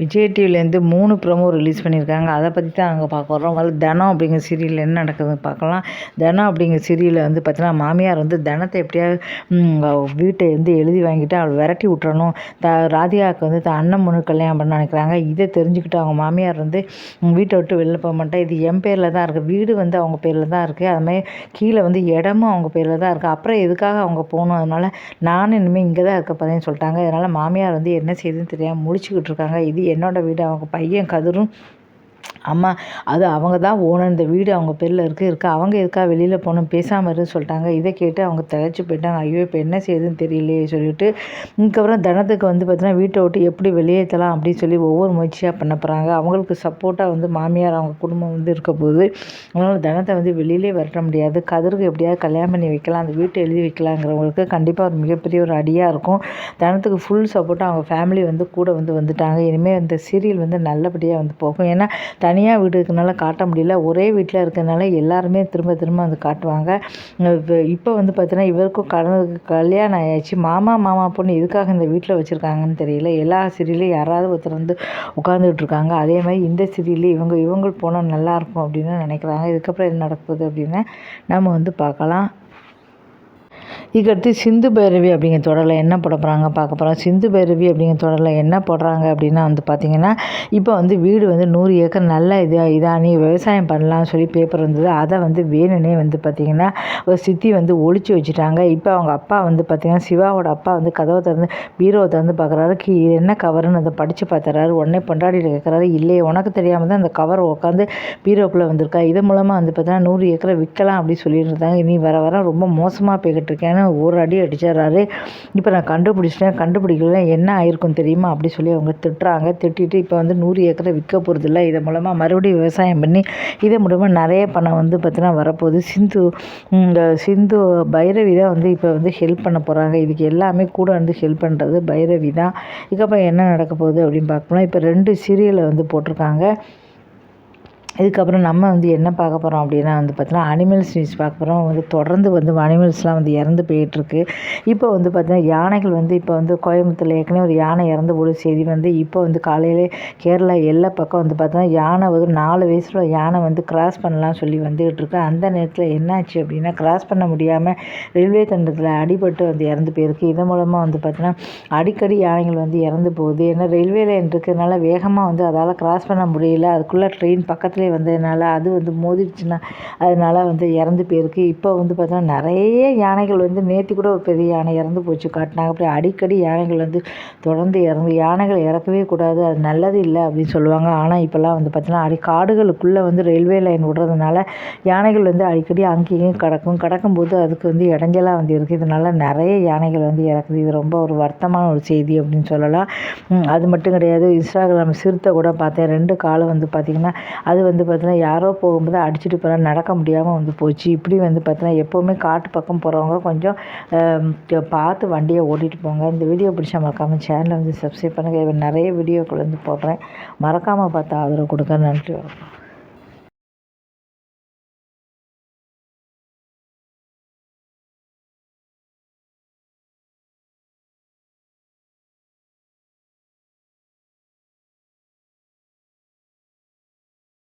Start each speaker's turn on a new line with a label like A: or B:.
A: விஜய் டிவிலேருந்து மூணு promo release பண்ணியிருக்காங்க. அதை பற்றி தான் அங்கே பார்க்க வரோம் முதல்ல தனம் அப்படிங்கிற சீரியல் என்ன நடக்குதுன்னு பார்க்கலாம். தனம் அப்படிங்கிற சீரியலில் வந்து பார்த்தீங்கன்னா மாமியார் வந்து தனத்தை எப்படியாவது வீட்டை வந்து எழுதி வாங்கிட்டு அவள் விரட்டி விட்றணும் த ராதிகாவுக்கு வந்து த அண்ணன் பொண்ணு கல்யாணம் பண்ண நினைக்கிறாங்க. இதை தெரிஞ்சுக்கிட்டு அவங்க மாமியார் வந்து வீட்டை விட்டு வெளில போக மாட்டேன். இது என் பேரில் தான் இருக்குது வீடு வந்து அவங்க பேரில் தான் இருக்குது அதுமாதிரி கீழே வந்து இடமும் அவங்க பேரில் தான் இருக்குது அப்புறம் எதுக்காக அவங்க போகணும்? அதனால் நானும் இனிமேல் இங்கே தான் இருக்க போகிறேன்னு சொல்லிட்டாங்க. அதனால் மாமியார் வந்து என்ன செய்யுதுன்னு தெரியாமல் முடிச்சுக்கிட்டு இருக்காங்க. இது என்னோடய வீடு அவங்க பையன் கதிரும் அம்மா அது அவங்க தான் ஓனர் இந்த வீடு அவங்க பேரில் இருக்குது இருக்குது அவங்க எதுக்காக வெளியில் போகணும்? பேசாமல் இருந்து சொல்லிட்டாங்க. இதை கேட்டு அவங்க தழைச்சி போயிட்டாங்க. ஐயோ இப்போ என்ன செய்யுதுன்னு தெரியலையே சொல்லிட்டு இதுக்கப்புறம் தனத்துக்கு வந்து பார்த்தீங்கன்னா வீட்டை விட்டு எப்படி வெளியேற்றலாம் அப்படின்னு சொல்லி ஒவ்வொரு முயற்சியாக பண்ண போகிறாங்க அவங்களுக்கு சப்போர்ட்டாக வந்து மாமியார் அவங்க குடும்பம் வந்து இருக்க போது அதனால் தனத்தை வந்து வெளியிலே வரட்ட முடியாது. கதிருக்கு எப்படியாவது கல்யாணம் பண்ணி வைக்கலாம். அந்த வீட்டை எழுதி வைக்கலாங்கிறவங்களுக்கு கண்டிப்பாக ஒரு மிகப்பெரிய ஒரு அடியாக இருக்கும். தனத்துக்கு ஃபுல் சப்போர்ட்டாக அவங்க ஃபேமிலி வந்து கூட வந்து வந்துட்டாங்க. இனிமேல் இந்த சீரியல் வந்து நல்லபடியாக வந்து போகும். ஏன்னா தனியாக வீடு இருக்கிறனால காட்ட முடியல. ஒரே வீட்டில் இருக்கிறனால எல்லாருமே திரும்ப திரும்ப வந்து காட்டுவாங்க. இப்போ வந்து பார்த்தீங்கன்னா இவருக்கும் கடனுக்கு கல்யாணம் ஆயாச்சு. மாமா மாமா பொண்ணு எதுக்காக இந்த வீட்டில் வச்சுருக்காங்கன்னு தெரியல. எல்லா சீரியலையும் யாராவது ஒருத்தர் வந்து உட்காந்துட்டு இருக்காங்க. அதே மாதிரி இந்த சீரியல்லையும் இவங்க இவங்க போனால் நல்லாயிருக்கும் அப்படின்னு நினைக்கிறாங்க. இதுக்கப்புறம் என்ன நடக்குது அப்படின்னு நம்ம வந்து பார்க்கலாம். இதுக்கடுத்து சிந்து பைரவி அப்படிங்கிற தொடரில் என்ன போட போகிறாங்க பார்க்க போகிறோம் சிந்து பைரவி அப்படிங்கிற தொடரில் என்ன போடுறாங்க அப்படின்னா வந்து பார்த்திங்கன்னா இப்போ வந்து வீடு வந்து நூறு ஏக்கர் நல்ல இதாக இதாக நீ விவசாயம் பண்ணலாம்னு சொல்லி பேப்பர் வந்தது. அதை வந்து வேணுனே வந்து பார்த்திங்கன்னா ஒரு சித்தி வந்து ஒழிச்சு வச்சுட்டாங்க. இப்போ அவங்க அப்பா வந்து பார்த்திங்கன்னா சிவாவோட அப்பா வந்து கதவை திறந்து பீரோவை திறந்து பார்க்குறாரு. கீ என்ன கவருன்னு அதை படித்து பார்த்துறாரு. உடனே பொண்டாடியில் கேட்குறாரு இல்லையே உனக்கு தெரியாமல் தான் அந்த கவர் உட்காந்து பீரோக்குள்ளே வந்திருக்கா? இது மூலமாக வந்து பார்த்திங்கன்னா நூறு ஏக்கரை விற்கலாம் அப்படின்னு சொல்லிட்டு இருந்தாங்க. இனி வர வர ரொம்ப மோசமாக போய்கிட்டு இருக்கேன்னு ஒரு அடி அடிச்சிடறாரு. இப்போ நான் கண்டுபிடிச்சிட்டேன். கண்டுபிடிக்கல என்ன ஆயிருக்கும் தெரியுமா? அப்படி சொல்லி அவங்க திட்டுறாங்க. திட்டிட்டு இப்போ வந்து நூறு ஏக்கரை விற்க போகிறதில்ல இதன் மூலமாக மறுபடியும் விவசாயம் பண்ணி இதன் மூலமாக நிறைய பணம் வந்து பார்த்தீங்கன்னா வரப்போகுது. சிந்து இந்த சிந்து பைரவி தான் வந்து இப்போ வந்து ஹெல்ப் பண்ண போகிறாங்க இதுக்கு எல்லாமே கூட வந்து ஹெல்ப் பண்ணுறது பைரவி தான். இதுக்கப்புறம் என்ன நடக்க போகுது அப்படின்னு பார்க்கணும் இப்போ ரெண்டு சீரியலை வந்து போட்டிருக்காங்க. இதுக்கப்புறம் நம்ம வந்து என்ன பார்க்க போகிறோம் அப்படின்னா வந்து பார்த்தீங்கன்னா அனிமல்ஸ் நியூஸ் பார்க்க போகிறோம் வந்து தொடர்ந்து வந்து அனிமல்ஸ்லாம் வந்து இறந்து போயிட்டுருக்கு. இப்போ வந்து பார்த்தீங்கன்னா யானைகள் வந்து இப்போ வந்து கோயம்புத்தூரில் ஏற்கனவே ஒரு யானை இறந்து போட செய்தி வந்து இப்போ வந்து காலையிலே கேரளா எல்லா பக்கம் வந்து பார்த்தோன்னா யானை வந்து நாலு வயசில் யானை வந்து கிராஸ் பண்ணலாம் சொல்லி வந்துக்கிட்டு இருக்கு அந்த நேரத்தில் என்னாச்சு அப்படின்னா கிராஸ் பண்ண முடியாமல் ரயில்வே தண்டத்தில் அடிபட்டு வந்து இறந்து போயிருக்கு. இதன் மூலமாக வந்து பார்த்தீங்கன்னா அடிக்கடி யானைகள் வந்து இறந்து போகுது. ஏன்னா ரயில்வே லைன் இருக்கிறதுனால வேகமாக வந்து அதால் கிராஸ் பண்ண முடியல. அதுக்குள்ளே ட்ரெயின் பக்கத்துலேயே வந்ததுனால அது வந்து மோதிடுச்சுன்னா அதனால் வந்து இறந்து போயிருக்கு. இப்போ வந்து பார்த்தோன்னா நிறைய யானைகள் வந்து நேற்று கூட ஒரு பெரிய யானை இறந்து போச்சு காட்டினாங்க. அப்படி அடிக்கடி யானைகள் வந்து தொடர்ந்து இறந்து யானைகள் இறக்கவே கூடாது அது நல்லது இல்லை அப்படின்னு சொல்லுவாங்க. ஆனால் இப்போல்லாம் வந்து பார்த்தீங்கன்னா அடி காடுகளுக்குள்ளே வந்து ரயில்வே லைன் விடுறதுனால யானைகள் வந்து அடிக்கடி அங்கேயும் கிடக்கும். கிடக்கும்போது அதுக்கு வந்து இடைஞ்சலாக வந்து இருக்குது இதனால் நிறைய யானைகள் வந்து இறக்குது. இது ரொம்ப ஒரு வருத்தமான ஒரு செய்தி அப்படின்னு சொல்லலாம். அது மட்டும் கிடையாது. இன்ஸ்டாகிராம் சிறுத்தை கூட பார்த்தேன். ரெண்டு காலம் வந்து பார்த்திங்கன்னா அது வந்து வந்து பார்த்தீங்கன்னா யாரோ போகும்போது அடிச்சுட்டு போகிறாங்க நடக்க முடியாமல் வந்து போச்சு. இப்படி வந்து பார்த்தீங்கன்னா எப்போவுமே காட்டு பக்கம் போகிறவங்க கொஞ்சம் பார்த்து வண்டியை ஓட்டிகிட்டு போங்க. இந்த வீடியோ பிடிச்சா மறக்காமல் சேனலை வந்து சப்ஸ்கிரைப் பண்ணுங்கள் நிறைய வீடியோக்கள் வந்து போடுறேன். மறக்காமல் பார்த்து ஆதரவு கொடுங்க. நன்றி வணக்கம்.